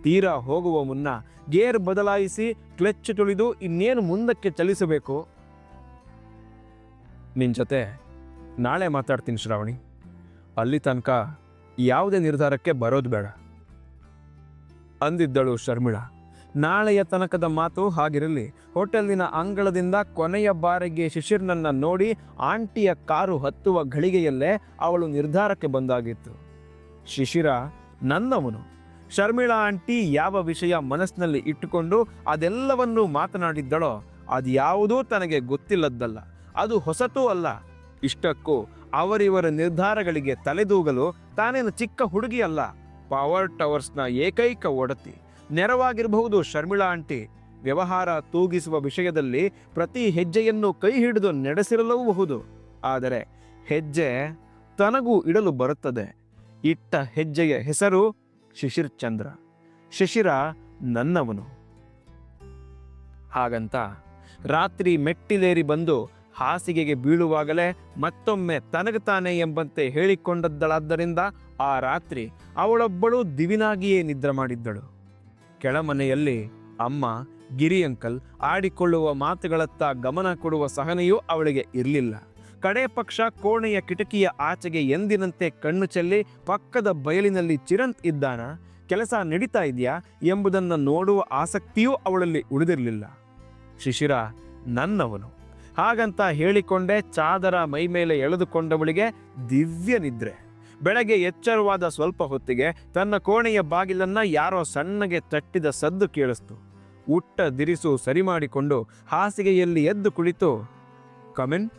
ತೀರಾ ಹೋಗುವ ಮುನ್ನ ಗೇರ್ ಬದಲಾಯಿಸಿ ಕ್ಲಚ್ ತುಳಿದು ಇನ್ನೇನು ಮುಂದಕ್ಕೆ ಚಲಿಸಬೇಕು? ನಿನ್ನ ಜೊತೆ ನಾಳೆ ಮಾತಾಡ್ತೀನಿ ಶ್ರಾವಣಿ. ಅಲ್ಲಿ ತನಕ ಯಾವುದೇ ನಿರ್ಧಾರಕ್ಕೆ ಬರೋದು ಬೇಡ. ಅಂದಿದ್ದಳು ಶರ್ಮಿಳಾ. ನಾಳೆಯ ತನಕದ ಮಾತು ಹಾಗಿರಲಿ. ಹೋಟೆಲಿನ ಅಂಗಳದಿಂದ ಕೊನೆಯ ಬಾರಿಗೆ ಶಿಶಿರ್ನನ್ನ ನೋಡಿ ಆಂಟಿಯ ಕಾರು ಹತ್ತುವ ಘಳಿಗೆಯಲ್ಲೇ ಅವಳು ನಿರ್ಧಾರಕ್ಕೆ ಬಂದಾಗಿತ್ತು. ಶಿಶಿರ ನನ್ನವನು. ಶರ್ಮಿಳಾ ಆಂಟಿ ಯಾವ ವಿಷಯ ಮನಸ್ಸಿನಲ್ಲಿ ಇಟ್ಟುಕೊಂಡು ಅದೆಲ್ಲವನ್ನೂ ಮಾತನಾಡಿದ್ದಳೋ ಅದ್ಯಾವುದೂ ತನಗೆ ಗೊತ್ತಿಲ್ಲದ್ದಲ್ಲ. ಅದು ಹೊಸತೂ ಅಲ್ಲ. ಇಷ್ಟಕ್ಕೂ ಅವರಿವರ ನಿರ್ಧಾರಗಳಿಗೆ ತಲೆದೂಗಲು ತಾನೇನು ಚಿಕ್ಕ ಹುಡುಗಿಯಲ್ಲ. ಪವರ್ ಟವರ್ಸ್ನ ಏಕೈಕ ಒಡತಿ. ನೆರವಾಗಿರಬಹುದು ಶರ್ಮಿಳಾ ಆಂಟಿ. ವ್ಯವಹಾರ ತೂಗಿಸುವ ವಿಷಯದಲ್ಲಿ ಪ್ರತಿ ಹೆಜ್ಜೆಯನ್ನು ಕೈ ಹಿಡಿದು ನಡೆಸಿರಲೂಬಹುದು. ಆದರೆ ಹೆಜ್ಜೆ ತನಗೂ ಇಡಲು ಬರುತ್ತದೆ. ಇಟ್ಟ ಹೆಜ್ಜೆಯ ಹೆಸರು ಶಿಶಿರ್ ಚಂದ್ರ. ಶಿಶಿರ ನನ್ನವನು. ಹಾಗಂತ ರಾತ್ರಿ ಮೆಟ್ಟಿಲೇರಿ ಬಂದು ಹಾಸಿಗೆಗೆ ಬೀಳುವಾಗಲೇ ಮತ್ತೊಮ್ಮೆ ತನಗತಾನೆ ಎಂಬಂತೆ ಹೇಳಿಕೊಂಡದ್ದಳಾದ್ದರಿಂದ ಆ ರಾತ್ರಿ ಅವಳೊಬ್ಬಳು ದಿವಿನಾಗಿಯೇ ನಿದ್ರೆ ಮಾಡಿದ್ದಳು. ಕೆಳಮನೆಯಲ್ಲಿ ಅಮ್ಮ, ಗಿರಿ ಅಂಕಲ್ ಆಡಿಕೊಳ್ಳುವ ಮಾತುಗಳತ್ತ ಗಮನ ಕೊಡುವ ಸಹನೆಯೂ ಅವಳಿಗೆ ಇರಲಿಲ್ಲ. ಕಡೆ ಪಕ್ಷ ಕೋಣೆಯ ಕಿಟಕಿಯ ಆಚೆಗೆ ಎಂದಿನಂತೆ ಕಣ್ಣು ಚೆಲ್ಲಿ ಪಕ್ಕದ ಬಯಲಿನಲ್ಲಿ ಚಿರಂತ್ ಇದ್ದಾನ, ಕೆಲಸ ನಡೀತಾ ಇದೆಯಾ ಎಂಬುದನ್ನು ನೋಡುವ ಆಸಕ್ತಿಯೂ ಅವಳಲ್ಲಿ ಉಳಿದಿರಲಿಲ್ಲ. ಶಿಶಿರ, ನನ್ನವನು. ಹಾಗಂತ ಹೇಳಿಕೊಂಡೆ ಚಾದರ ಮೈ ಮೇಲೆ ಎಳೆದುಕೊಂಡವಳಿಗೆ ದಿವ್ಯ ನಿದ್ರೆ. ಬೆಳಗ್ಗೆ ಎಚ್ಚರವಾದ ಸ್ವಲ್ಪ ಹೊತ್ತಿಗೆ ತನ್ನ ಕೋಣೆಯ ಬಾಗಿಲನ್ನ ಯಾರೋ ಸಣ್ಣಗೆ ತಟ್ಟಿದ ಸದ್ದು ಕೇಳಿಸ್ತು. ಉಟ್ಟ ದಿರಿಸು ಸರಿ ಮಾಡಿಕೊಂಡು ಹಾಸಿಗೆಯಲ್ಲಿ ಎದ್ದು ಕುಳಿತು ಕಮೆನ್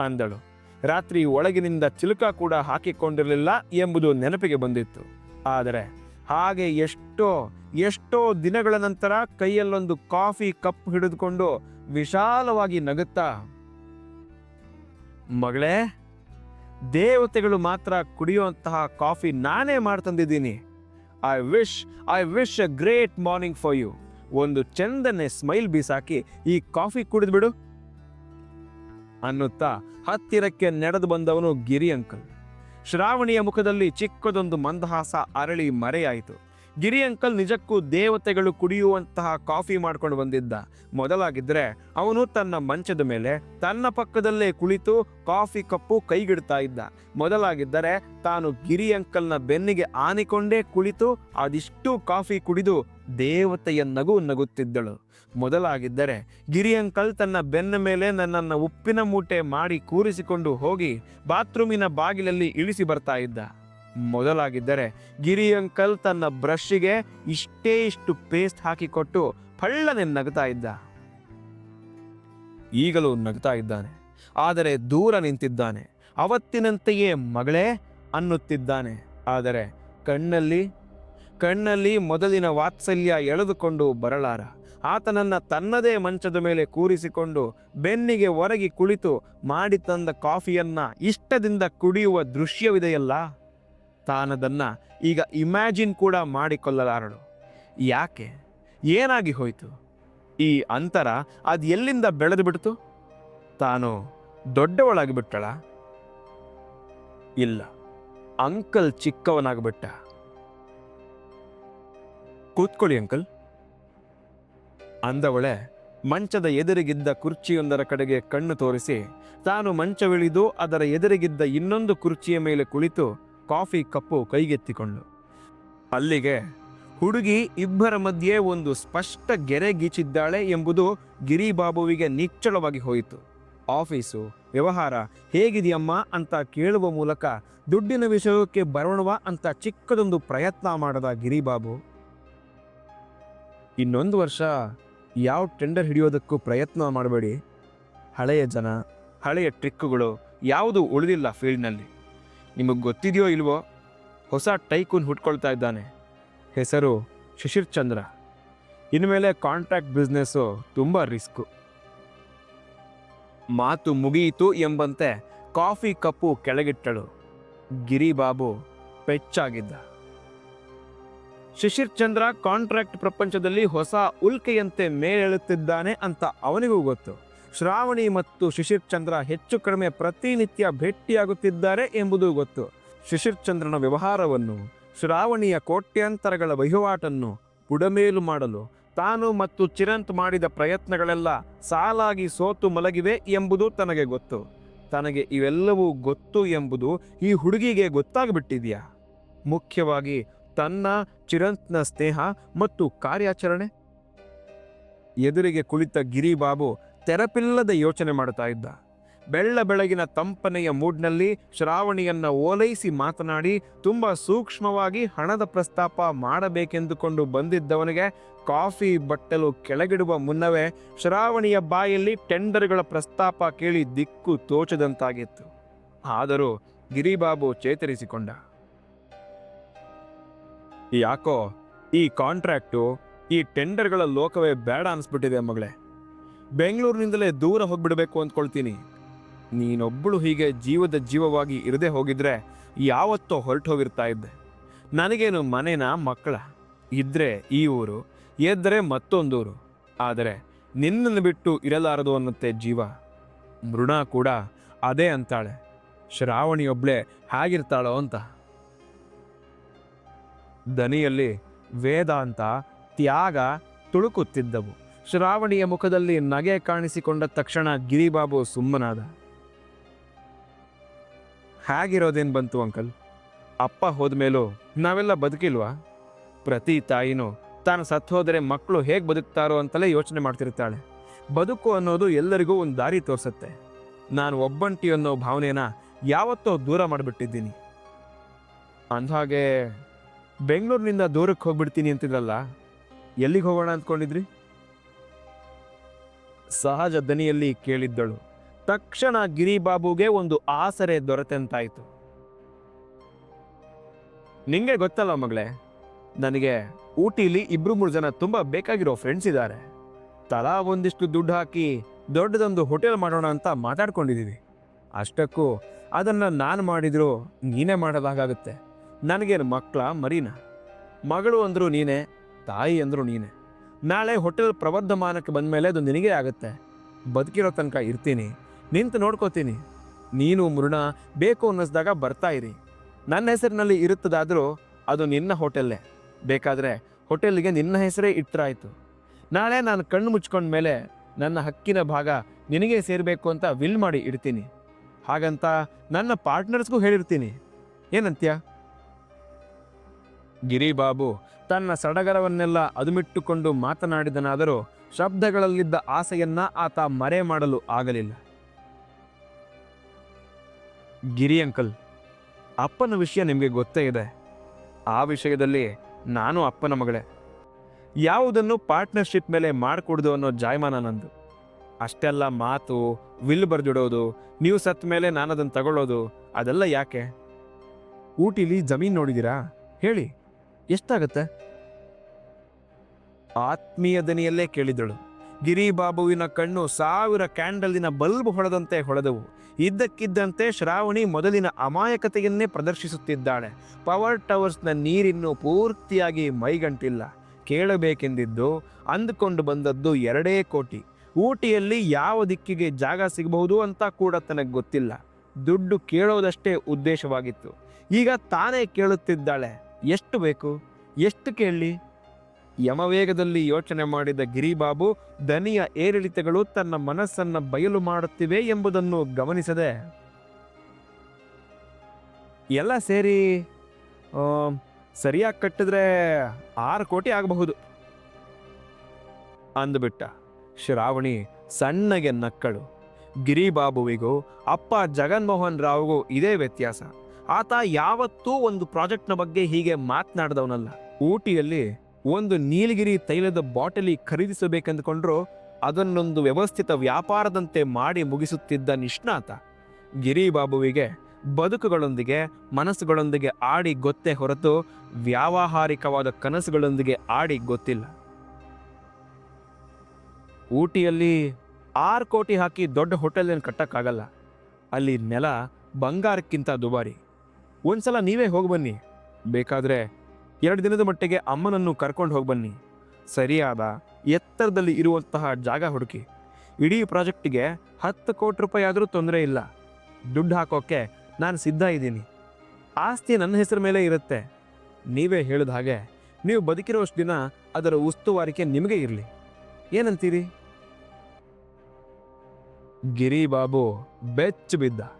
ಅಂದಳು. ರಾತ್ರಿ ಒಳಗಿನಿಂದ ಚಿಲುಕ ಕೂಡ ಹಾಕಿಕೊಂಡಿರಲಿಲ್ಲ ಎಂಬುದು ನೆನಪಿಗೆ ಬಂದಿತ್ತು. ಆದರೆ ಹಾಗೆ ಎಷ್ಟೋ ಎಷ್ಟೋ ದಿನಗಳ ನಂತರ ಕೈಯಲ್ಲೊಂದು ಕಾಫಿ ಕಪ್ ಹಿಡಿದುಕೊಂಡು ವಿಶಾಲವಾಗಿ ನಗುತ್ತಾ, ಮಗಳೇ, ದೇವತೆಗಳು ಮಾತ್ರ ಕುಡಿಯುವಂತಹ ಕಾಫಿ ನಾನೇ ಮಾಡ್ತಂದಿದ್ದೀನಿ. I wish I wish a great morning for you ಒಂದು ಚಂದನೆ ಸ್ಮೈಲ್ ಬೀಸಾಕಿ, ಈ ಕಾಫಿ ಕುಡಿದ್ಬಿಡು ಅನ್ನುತ್ತಾ ಹತ್ತಿರಕ್ಕೆ ನಡೆದು ಬಂದವನು ಗಿರಿ ಅಂಕಲ್. ಶ್ರಾವಣಿಯ ಮುಖದಲ್ಲಿ ಚಿಕ್ಕದೊಂದು ಮಂದಹಾಸ ಅರಳಿ ಮರೆಯಾಯಿತು. ಗಿರಿ ಅಂಕಲ್ ನಿಜಕ್ಕೂ ದೇವತೆಗಳು ಕುಡಿಯುವಂತಹ ಕಾಫಿ ಮಾಡ್ಕೊಂಡು ಬಂದಿದ್ದ. ಮೊದಲಾಗಿದ್ರೆ ಅವನು ತನ್ನ ಮಂಚದ ಮೇಲೆ ತನ್ನ ಪಕ್ಕದಲ್ಲೇ ಕುಳಿತು ಕಾಫಿ ಕಪ್ಪು ಕೈಗಿಡ್ತಾ ಇದ್ದ. ಮೊದಲಾಗಿದ್ದರೆ ತಾನು ಗಿರಿ ಅಂಕಲ್ನ ಬೆನ್ನಿಗೆ ಆನಿಕೊಂಡೇ ಕುಳಿತು ಅದಿಷ್ಟು ಕಾಫಿ ಕುಡಿದು ದೇವತೆಯ ನಗು ನಗುತ್ತಿದ್ದಳು. ಮೊದಲಾಗಿದ್ದರೆ ಗಿರಿ ಅಂಕಲ್ ತನ್ನ ಬೆನ್ನ ಮೇಲೆ ನನ್ನನ್ನು ಉಪ್ಪಿನ ಮೂಟೆ ಮಾಡಿ ಕೂರಿಸಿಕೊಂಡು ಹೋಗಿ ಬಾತ್ರೂಮಿನ ಬಾಗಿಲಲ್ಲಿ ಇಳಿಸಿ ಬರ್ತಾ ಇದ್ದ. ಮೊದಲಾಗಿದ್ದರೆ ಗಿರಿ ಅಂಕಲ್ ತನ್ನ ಬ್ರಷ್ಗೆ ಇಷ್ಟೇ ಇಷ್ಟು ಪೇಸ್ಟ್ ಹಾಕಿಕೊಟ್ಟು ಪಳ್ಳನೆ ನಗ್ತಾ ಇದ್ದ. ಈಗಲೂ ನಗ್ತಾ ಇದ್ದಾನೆ. ಆದರೆ ದೂರ ನಿಂತಿದ್ದಾನೆ. ಅವತ್ತಿನಂತೆಯೇ ಮಗಳೇ ಅನ್ನುತ್ತಿದ್ದಾನೆ. ಆದರೆ ಕಣ್ಣಲ್ಲಿ ಕಣ್ಣಲ್ಲಿ ಮೊದಲಿನ ವಾತ್ಸಲ್ಯ ಎಳೆದುಕೊಂಡು ಬರಲಾರ. ಆತನನ್ನ ತನ್ನದೇ ಮಂಚದ ಮೇಲೆ ಕೂರಿಸಿಕೊಂಡು ಬೆನ್ನಿಗೆ ಒರಗಿ ಕುಳಿತು ಮಾಡಿ ತಂದ ಕಾಫಿಯನ್ನ ಇಷ್ಟದಿಂದ ಕುಡಿಯುವ ದೃಶ್ಯವಿದೆಯಲ್ಲ? ತಾನದನ್ನ ಈಗ ಇಮ್ಯಾಜಿನ್ ಕೂಡ ಮಾಡಿಕೊಳ್ಳಲಾರಳು. ಯಾಕೆ? ಏನಾಗಿ ಹೋಯಿತು? ಈ ಅಂತರ ಅದು ಎಲ್ಲಿಂದ ಬೆಳೆದು ಬಿಡ್ತು? ತಾನು ದೊಡ್ಡವಳಾಗಿ ಬಿಟ್ಟಳ ಇಲ್ಲ, ಅಂಕಲ್ ಚಿಕ್ಕವನಾಗಿಬಿಟ್ಟ. ಕೂತ್ಕೊಳ್ಳಿ, ಅಂಕಲ್. ಅಂದವಳೆ ಮಂಚದ ಎದುರಿಗಿದ್ದ ಕುರ್ಚಿಯೊಂದರ ಕಡೆಗೆ ಕಣ್ಣು ತೋರಿಸಿ ತಾನು ಮಂಚವಿಳಿದು ಅದರ ಎದುರಿಗಿದ್ದ ಇನ್ನೊಂದು ಕುರ್ಚಿಯ ಮೇಲೆ ಕುಳಿತು ಕಾಫಿ ಕಪ್ಪು ಕೈಗೆತ್ತಿಕೊಂಡು ಅಲ್ಲಿಗೆ ಹುಡುಗಿ ಇಬ್ಬರ ಮಧ್ಯೆ ಒಂದು ಸ್ಪಷ್ಟ ಗೆರೆ ಗೀಚಿದ್ದಾಳೆ ಎಂಬುದು ಗಿರಿಬಾಬುವಿಗೆ ನಿಚ್ಚಳವಾಗಿ ಹೋಯಿತು. ಆಫೀಸು, ವ್ಯವಹಾರ ಹೇಗಿದೆಯಮ್ಮ ಅಂತ ಕೇಳುವ ಮೂಲಕ ದುಡ್ಡಿನ ವಿಷಯಕ್ಕೆ ಬರೋಣವ ಅಂತ ಚಿಕ್ಕದೊಂದು ಪ್ರಯತ್ನ ಮಾಡದ ಗಿರಿಬಾಬು. ಇನ್ನೊಂದು ವರ್ಷ ಯಾವ ಟೆಂಡರ್ ಹಿಡಿಯೋದಕ್ಕೂ ಪ್ರಯತ್ನ ಮಾಡಬೇಡಿ. ಹಳೆಯ ಜನ, ಹಳೆಯ ಟ್ರಿಕ್ಕುಗಳು ಯಾವುದು ಉಳಿದಿಲ್ಲ ಫೀಲ್ಡ್ನಲ್ಲಿ. ನಿಮಗೆ ಗೊತ್ತಿದೆಯೋ ಇಲ್ವೋ, ಹೊಸ ಟೈಕೂನ್ ಹುಟ್ಕೊಳ್ತಾ ಇದ್ದಾನೆ. ಹೆಸರು ಶಿಶಿರ್ ಚಂದ್ರ. ಇನ್ಮೇಲೆ ಕಾಂಟ್ರಾಕ್ಟ್ ಬಿಸ್ನೆಸ್ಸು ತುಂಬ ರಿಸ್ಕು. ಮಾತು ಮುಗಿಯಿತು ಎಂಬಂತೆ ಕಾಫಿ ಕಪ್ಪು ಕೆಳಗಿಟ್ಟಳು. ಗಿರಿಬಾಬು ಪೆಚ್ಚಾಗಿದ್ದ ಶಿಶಿರ್ ಚಂದ್ರ ಕಾಂಟ್ರಾಕ್ಟ್ ಪ್ರಪಂಚದಲ್ಲಿ ಹೊಸ ಉಲ್ಕೆಯಂತೆ ಮೇಲೆಳುತ್ತಿದ್ದಾನೆ ಅಂತ ಅವನಿಗೂ ಗೊತ್ತು. ಶ್ರಾವಣಿ ಮತ್ತು ಶಿಶಿರ್ ಚಂದ್ರ ಹೆಚ್ಚು ಕಡಿಮೆ ಪ್ರತಿನಿತ್ಯ ಭೇಟಿಯಾಗುತ್ತಿದ್ದಾರೆ ಎಂಬುದು ಗೊತ್ತು. ಶಿಶಿರ್ ಚಂದ್ರನ ವ್ಯವಹಾರವನ್ನು, ಶ್ರಾವಣಿಯ ಕೋಟ್ಯಾಂತರಗಳ ವಹಿವಾಟನ್ನು ಬುಡಮೇಲು ಮಾಡಲು ತಾನು ಮತ್ತು ಚಿರಂತ್ ಮಾಡಿದ ಪ್ರಯತ್ನಗಳೆಲ್ಲ ಸಾಲಾಗಿ ಸೋತು ಮಲಗಿವೆ ಎಂಬುದು ತನಗೆ ಗೊತ್ತು. ತನಗೆ ಇವೆಲ್ಲವೂ ಗೊತ್ತು ಎಂಬುದು ಈ ಹುಡುಗಿಗೆ ಗೊತ್ತಾಗ್ಬಿಟ್ಟಿದೆಯಾ? ಮುಖ್ಯವಾಗಿ ತನ್ನ, ಚಿರಂತ್ನ ಸ್ನೇಹ ಮತ್ತು ಕಾರ್ಯಾಚರಣೆ? ಎದುರಿಗೆ ಕುಳಿತ ಗಿರಿಬಾಬು ತೆರಪಿಲ್ಲದ ಯೋಚನೆ ಮಾಡುತ್ತಾ ಇದ್ದ. ಬೆಳ್ಳ ಬೆಳಗಿನ ತಂಪನೆಯ ಮೂಡ್ನಲ್ಲಿ ಶ್ರಾವಣಿಯನ್ನು ಓಲೈಸಿ ಮಾತನಾಡಿ, ತುಂಬ ಸೂಕ್ಷ್ಮವಾಗಿ ಹಣದ ಪ್ರಸ್ತಾಪ ಮಾಡಬೇಕೆಂದುಕೊಂಡು ಬಂದಿದ್ದವನಿಗೆ ಕಾಫಿ ಬಟ್ಟಲು ಕೆಳಗಿಡುವ ಮುನ್ನವೇ ಶ್ರಾವಣಿಯ ಬಾಯಲ್ಲಿ ಟೆಂಡರ್ಗಳ ಪ್ರಸ್ತಾಪ ಕೇಳಿ ದಿಕ್ಕು ತೋಚದಂತಾಗಿತ್ತು. ಆದರೂ ಗಿರಿಬಾಬು ಚೇತರಿಸಿಕೊಂಡ. ಯಾಕೋ ಈ ಕಾಂಟ್ರಾಕ್ಟು ಈ ಟೆಂಡರ್ಗಳ ಲೋಕವೇ ಬೇಡ ಅನ್ಸ್ಬಿಟ್ಟಿದೆ ಮಗಳೇ. ಬೆಂಗಳೂರಿನಿಂದಲೇ ದೂರ ಹೋಗ್ಬಿಡಬೇಕು ಅಂದ್ಕೊಳ್ತೀನಿ. ನೀನೊಬ್ಬಳು ಹೀಗೆ ಜೀವದ ಜೀವವಾಗಿ ಇರದೆ ಹೋಗಿದ್ರೆ ಯಾವತ್ತೋ ಹೊರಟು ಹೋಗಿರ್ತಾ ಇದ್ದೆ. ನನಗೇನು ಮನೆನ, ಮಕ್ಕಳ? ಇದ್ರೆ ಈ ಊರು ಎದ್ದರೆ ಮತ್ತೊಂದೂರು ಆದರೆ ನಿನ್ನನ್ನು ಬಿಟ್ಟು ಇರಲಾರದು ಅನ್ನತ್ತೆ ಜೀವ. ಮೃಣ ಕೂಡ ಅದೇ ಅಂತಾಳೆ. ಶ್ರಾವಣಿಯೊಬ್ಳೆ ಹೇಗಿರ್ತಾಳೋ ಅಂತ. ದನಿಯಲ್ಲಿ ವೇದಾಂತ ತ್ಯಾಗ ತುಳುಕುತ್ತಿದ್ದವು. ಶ್ರಾವಣಿಯ ಮುಖದಲ್ಲಿ ನಗೆ ಕಾಣಿಸಿಕೊಂಡ ತಕ್ಷಣ ಗಿರಿಬಾಬು ಸುಮ್ಮನಾದ. ಹೇಗಿರೋದೇನು ಬಂತು ಅಂಕಲ್? ಅಪ್ಪ ಹೋದ್ಮೇಲೂ ನಾವೆಲ್ಲ ಬದುಕಿಲ್ವಾ? ಪ್ರತಿ ತಾಯಿನೂ ತಾನು ಸತ್ತು ಹೋದರೆ ಮಕ್ಕಳು ಹೇಗೆ ಬದುಕ್ತಾರೋ ಅಂತಲೇ ಯೋಚನೆ ಮಾಡ್ತಿರ್ತಾಳೆ. ಬದುಕು ಅನ್ನೋದು ಎಲ್ಲರಿಗೂ ಒಂದು ದಾರಿ ತೋರಿಸುತ್ತೆ. ನಾನು ಒಬ್ಬಂಟಿ ಅನ್ನೋ ಭಾವನೆನ ಯಾವತ್ತೋ ದೂರ ಮಾಡಿಬಿಟ್ಟಿದ್ದೀನಿ. ಅಂದಹಾಗೆ ಬೆಂಗಳೂರಿನಿಂದ ದೂರಕ್ಕೆ ಹೋಗ್ಬಿಡ್ತೀನಿ ಅಂತಿದ್ರಲ್ಲ, ಎಲ್ಲಿಗೆ ಹೋಗೋಣ ಅಂದ್ಕೊಂಡಿದ್ರಿ? ಸಹಜ ದನಿಯಲ್ಲಿ ಕೇಳಿದ್ದಳು. ತಕ್ಷಣ ಗಿರಿಬಾಬುಗೆ ಒಂದು ಆಸರೆ ದೊರೆತಂತಾಯಿತು. ನಿಂಗೆ ಗೊತ್ತಲ್ಲ ಮಗಳೇ, ನನಗೆ ಊಟಿಲಿ ಇಬ್ರು ಮೂರು ಜನ ತುಂಬಾ ಬೇಕಾಗಿರೋ ಫ್ರೆಂಡ್ಸ್ ಇದ್ದಾರೆ. ತಲಾ ಒಂದಿಷ್ಟು ದುಡ್ಡು ಹಾಕಿ ದೊಡ್ಡದೊಂದು ಹೋಟೆಲ್ ಮಾಡೋಣ ಅಂತ ಮಾತಾಡ್ಕೊಂಡಿದ್ದೀವಿ ಅಷ್ಟಕ್ಕೂ ಅದನ್ನ ನಾನು ಮಾಡಿದ್ರು ನೀನೇ ಮಾಡೋದಾಗುತ್ತೆ ನನಗೇನು ಮಕ್ಕಳ ಮರೀನಾ? ಮಗಳು ಅಂದ್ರು ನೀನೇ, ತಾಯಿ ಅಂದ್ರು ನೀನೇ. ನಾಳೆ ಹೋಟೆಲ್ ಪ್ರವರ್ಧಮಾನಕ್ಕೆ ಬಂದಮೇಲೆ ಅದು ನಿನಗೇ ಆಗುತ್ತೆ. ಬದುಕಿರೋ ತನಕ ಇರ್ತೀನಿ. ನಿಂತು ನೋಡ್ಕೋತೀನಿ. ನೀನು ಮೃಣ, ಬೇಕು ಅನ್ನಿಸ್ದಾಗ ಬರ್ತಾ ಇರಿ. ನನ್ನ ಹೆಸರಿನಲ್ಲಿ ಇರುತ್ತದಾದರೂ ಅದು ನಿನ್ನ ಹೋಟೆಲ್ಲೇ. ಬೇಕಾದರೆ ಹೋಟೆಲ್ಗೆ ನಿನ್ನ ಹೆಸರೇ ಇಟ್ಟರಾಯಿತು ನಾಳೆ ನಾನು ಕಣ್ಣು ಮುಚ್ಕೊಂಡ್ಮೇಲೆ ನನ್ನ ಹಕ್ಕಿನ ಭಾಗ ನಿನಗೆ ಸೇರಬೇಕು ಅಂತ ವಿಲ್ ಮಾಡಿ ಇಡ್ತೀನಿ. ಹಾಗಂತ ನನ್ನ ಪಾರ್ಟ್ನರ್ಸ್ಗೂ ಹೇಳಿರ್ತೀನಿ. ಏನಂತ್ಯ? ಗಿರಿಬಾಬು ತನ್ನ ಸಡಗರವನ್ನೆಲ್ಲ ಅದುಮಿಟ್ಟುಕೊಂಡು ಮಾತನಾಡಿದನಾದರೂ ಶಬ್ದಗಳಲ್ಲಿದ್ದ ಆಸೆಯನ್ನ ಆತ ಮರೆ ಮಾಡಲು ಆಗಲಿಲ್ಲ. ಗಿರಿ ಅಂಕಲ್, ಅಪ್ಪನ ವಿಷಯ ನಿಮಗೆ ಗೊತ್ತೇ ಇದೆ. ಆ ವಿಷಯದಲ್ಲಿ ನಾನು ಅಪ್ಪನ ಮಗಳೇ. ಯಾವುದನ್ನು ಪಾರ್ಟ್ನರ್ಶಿಪ್ ಮೇಲೆ ಮಾಡಿಕೊಡ್ದು ಅನ್ನೋ ಜಾಯಮಾನ ನಂದು. ಅಷ್ಟೆಲ್ಲ ಮಾತು, ವಿಲ್ ಬರೆದಿಡೋದು, ನೀವು ಸತ್ತ ಮೇಲೆ ನಾನು ಅದನ್ನು ತಗೊಳ್ಳೋದು ಅದೆಲ್ಲ ಯಾಕೆ? ಊಟಿಲಿ ಜಮೀನು ನೋಡಿದ್ದೀರಾ ಹೇಳಿ. ಎಷ್ಟಾಗತ್ತೆ? ಆತ್ಮೀಯ ದನಿಯಲ್ಲೇ ಕೇಳಿದಳು. ಗಿರಿಬಾಬುವಿನ ಕಣ್ಣು ಸಾವಿರ ಕ್ಯಾಂಡಲಿನ ಬಲ್ಬ್ ಹೊಡೆದಂತೆ ಹೊಡೆದವು ಇದ್ದಕ್ಕಿದ್ದಂತೆ ಶ್ರಾವಣಿ ಮೊದಲಿನ ಅಮಾಯಕತೆಯನ್ನೇ ಪ್ರದರ್ಶಿಸುತ್ತಿದ್ದಾಳೆ. ಪವರ್ ಟವರ್ಸ್ನ ನೀರಿನ್ನು ಪೂರ್ತಿಯಾಗಿ ಮೈಗಂಟಿಲ್ಲ. ಕೇಳಬೇಕೆಂದಿದ್ದು ಅಂದುಕೊಂಡು ಬಂದದ್ದು ಎರಡೇ ಕೋಟಿ. ಊಟಿಯಲ್ಲಿ ಯಾವ ದಿಕ್ಕಿಗೆ ಜಾಗ ಸಿಗಬಹುದು ಅಂತ ಕೂಡ ತನಗೆ ಗೊತ್ತಿಲ್ಲ. ದುಡ್ಡು ಕೇಳೋದಷ್ಟೇ ಉದ್ದೇಶವಾಗಿತ್ತು. ಈಗ ತಾನೇ ಕೇಳುತ್ತಿದ್ದಾಳೆ. ಎಷ್ಟು ಬೇಕು? ಎಷ್ಟು ಕೇಳಲಿ ಯಮವೇಗದಲ್ಲಿ ಯೋಚನೆ ಮಾಡಿದ ಗಿರಿಬಾಬು ದನಿಯ ಏರಿಳಿತಗಳು ತನ್ನ ಮನಸ್ಸನ್ನ ಬಯಲು ಮಾಡುತ್ತಿವೆ ಎಂಬುದನ್ನು ಗಮನಿಸದೆ, ಎಲ್ಲ ಸೇರಿ ಸರಿಯಾಗಿ ಕಟ್ಟಿದ್ರೆ ಆರು ಕೋಟಿ ಆಗಬಹುದು ಅಂದುಬಿಟ್ಟ. ಶ್ರಾವಣಿ ಸಣ್ಣಗೆ ನಕ್ಕಳು. ಗಿರಿಬಾಬುವಿಗೂ ಅಪ್ಪ ಜಗನ್ಮೋಹನ್ ರಾವ್ಗೂ ಇದೇ ವ್ಯತ್ಯಾಸ. ಆತ ಯಾವತ್ತೂ ಒಂದು ಪ್ರಾಜೆಕ್ಟ್ನ ಬಗ್ಗೆ ಹೀಗೆ ಮಾತನಾಡಿದವನಲ್ಲ. ಊಟಿಯಲ್ಲಿ ಒಂದು ನೀಲಗಿರಿ ತೈಲದ ಬಾಟಲಿ ಖರೀದಿಸಬೇಕೆಂದುಕೊಂಡ್ರು ಅದನ್ನೊಂದು ವ್ಯವಸ್ಥಿತ ವ್ಯಾಪಾರದಂತೆ ಮಾಡಿ ಮುಗಿಸುತ್ತಿದ್ದ ನಿಷ್ಣಾತ. ಗಿರಿಬಾಬುವಿಗೆ ಬದುಕುಗಳೊಂದಿಗೆ, ಮನಸ್ಸುಗಳೊಂದಿಗೆ ಆಡಿ ಗೊತ್ತೇ ಹೊರತು ವ್ಯಾವಹಾರಿಕವಾದ ಕನಸುಗಳೊಂದಿಗೆ ಆಡಿ ಗೊತ್ತಿಲ್ಲ. ಊಟಿಯಲ್ಲಿ ಆರು ಕೋಟಿ ಹಾಕಿ ದೊಡ್ಡ ಹೋಟೆಲ್ ಏನು ಕಟ್ಟಕ್ಕಾಗಲ್ಲ. ಅಲ್ಲಿ ನೆಲ ಬಂಗಾರಕ್ಕಿಂತ ದುಬಾರಿ. ಒಂದ್ಸಲ ನೀವೇ ಹೋಗಿ ಬನ್ನಿ. ಬೇಕಾದ್ರೆ ಎರಡು ದಿನದ ಮಟ್ಟಿಗೆ ಅಮ್ಮನನ್ನು ಕರ್ಕೊಂಡು ಹೋಗಿ ಬನ್ನಿ. ಸರಿಯಾದ ಎತ್ತರದಲ್ಲಿ ಇರುವಂತಹ ಜಾಗ ಹುಡುಕಿ. ಇಡೀ ಪ್ರಾಜೆಕ್ಟಿಗೆ ಹತ್ತು ಕೋಟಿ ರೂಪಾಯಿ ಆದರೂ ತೊಂದರೆ ಇಲ್ಲ. ದುಡ್ಡು ಹಾಕೋಕ್ಕೆ ನಾನು ಸಿದ್ಧ ಇದ್ದೀನಿ. ಆಸ್ತಿ ನನ್ನ ಹೆಸರ ಮೇಲೆ ಇರುತ್ತೆ. ನೀವೇ ಹೇಳಿದ ಹಾಗೆ ನೀವು ಬದುಕಿರೋಷ್ಟು ದಿನ ಅದರ ಉಸ್ತುವಾರಿಕೆ ನಿಮಗೆ ಇರಲಿ. ಏನಂತೀರಿ? ಗಿರಿಬಾಬು ಬೆಚ್ಚು ಬಿದ್ದ.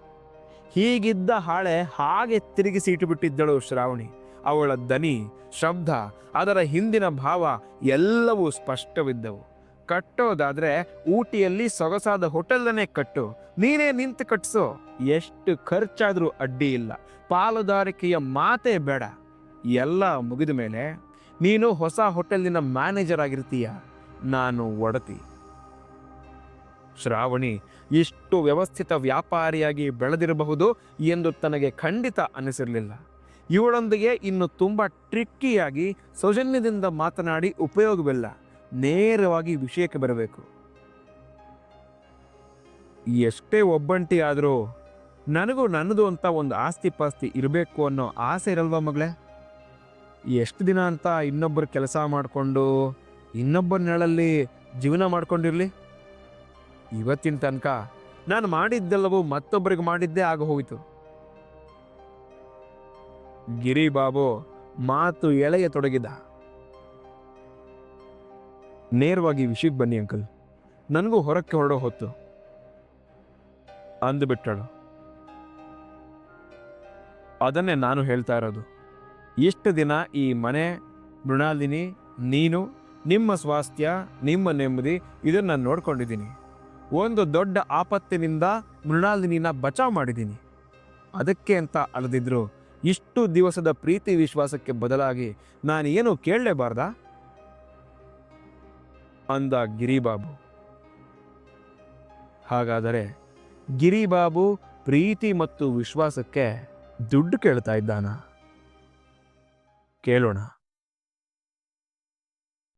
ಹೀಗಿದ್ದ ಹಾಳೆ ಹಾಗೆ ತಿರುಗಿಸಿ ಇಟ್ಟುಬಿಟ್ಟಿದ್ದಳು ಶ್ರಾವಣಿ. ಅವಳ ದನಿ ಶಬ್ದ ಅದರ ಹಿಂದಿನ ಭಾವ ಎಲ್ಲವೂ ಸ್ಪಷ್ಟವಿದ್ದವು. ಕಟ್ಟೋದಾದ್ರೆ ಊಟಿಯಲ್ಲಿ ಸೊಗಸಾದ ಹೋಟೆಲ್ನೇ ಕಟ್ಟು. ನೀನೇ ನಿಂತು ಕಟ್ಸೋ. ಎಷ್ಟು ಖರ್ಚಾದರೂ ಅಡ್ಡಿ ಇಲ್ಲ. ಪಾಲುದಾರಿಕೆಯ ಮಾತೇ ಬೇಡ. ಎಲ್ಲ ಮುಗಿದ ಮೇಲೆ, ನೀನು ಹೊಸ ಹೋಟೆಲ್ನ ಮ್ಯಾನೇಜರ್ ಆಗಿರ್ತೀಯ. ನಾನು ಒಡತಿ. ಶ್ರಾವಣಿ, ಇಷ್ಟು ವ್ಯವಸ್ಥಿತ ವ್ಯಾಪಾರಿಯಾಗಿ ಬೆಳೆದಿರಬಹುದು ಎಂದು ತನಗೆ ಖಂಡಿತ ಅನಿಸಿರಲಿಲ್ಲ. ಇವಳೊಂದಿಗೆ ಇನ್ನು ತುಂಬ ಟ್ರಿಕ್ಕಿಯಾಗಿ ಸೌಜನ್ಯದಿಂದ ಮಾತನಾಡಿ ಉಪಯೋಗವಿಲ್ಲ. ನೇರವಾಗಿ ವಿಷಯಕ್ಕೆ ಬರಬೇಕು. ಎಷ್ಟೇ ಒಬ್ಬಂಟಿ ಆದರೂ ನನಗೂ ನನ್ನದು ಅಂತ ಒಂದು ಆಸ್ತಿ ಪಾಸ್ತಿ ಇರಬೇಕು ಅನ್ನೋ ಆಸೆ ಇರಲ್ವಾ ಮಗಳೇ? ಎಷ್ಟು ದಿನ ಅಂತ ಇನ್ನೊಬ್ಬರು ಕೆಲಸ ಮಾಡಿಕೊಂಡು ಇನ್ನೊಬ್ಬರ ನೆಳಲ್ಲಿ ಜೀವನ ಮಾಡ್ಕೊಂಡಿರ್ಲಿ? ಇವತ್ತಿನ ತನಕ ನಾನು ಮಾಡಿದ್ದೆಲ್ಲವೂ ಮತ್ತೊಬ್ಬರಿಗೆ ಮಾಡಿದ್ದೇ ಆಗಹೋಯಿತು ಗಿರಿಬಾಬು ಮಾತು ಎಳೆಯ ತೊಡಗಿದ. ನೇರವಾಗಿ ವಿಷಯಕ್ಕೆ ಬನ್ನಿ ಅಂಕಲ್. ನನಗೂ ಹೊರಕ್ಕೆ ಹೊರಡೋ ಹೊತ್ತು. ಅಂದುಬಿಟ್ಟಳು. ಅದನ್ನೇ ನಾನು ಹೇಳ್ತಾ ಇರೋದು. ಇಷ್ಟು ದಿನ ಈ ಮನೆ, ಮೃಣಾಲಿನಿ, ನೀನು, ನಿಮ್ಮ ಸ್ವಾಸ್ಥ್ಯ, ನಿಮ್ಮ ನೆಮ್ಮದಿ, ಇದನ್ನು ನಾನು ನೋಡ್ಕೊಂಡಿದ್ದೀನಿ. ಒಂದು ದೊಡ್ಡ ಆಪತ್ತಿನಿಂದ ಮೃಣಾಲಿನಿನ ಬಚಾವ್ ಮಾಡಿದ್ದೀನಿ. ಅದಕ್ಕೆ ಅಂತ ಅಲ್ಲದಿದ್ರು ಇಷ್ಟು ದಿವಸದ ಪ್ರೀತಿ ವಿಶ್ವಾಸಕ್ಕೆ ಬದಲಾಗಿ ನಾನು ಏನು ಕೇಳಲೇಬಾರ್ದಾ? ಅಂದ ಗಿರಿಬಾಬು. ಹಾಗಾದರೆ ಗಿರಿಬಾಬು ಪ್ರೀತಿ ಮತ್ತು ವಿಶ್ವಾಸಕ್ಕೆ ದುಡ್ಡು ಕೇಳ್ತಾ ಇದ್ದಾನ? ಕೇಳೋಣ.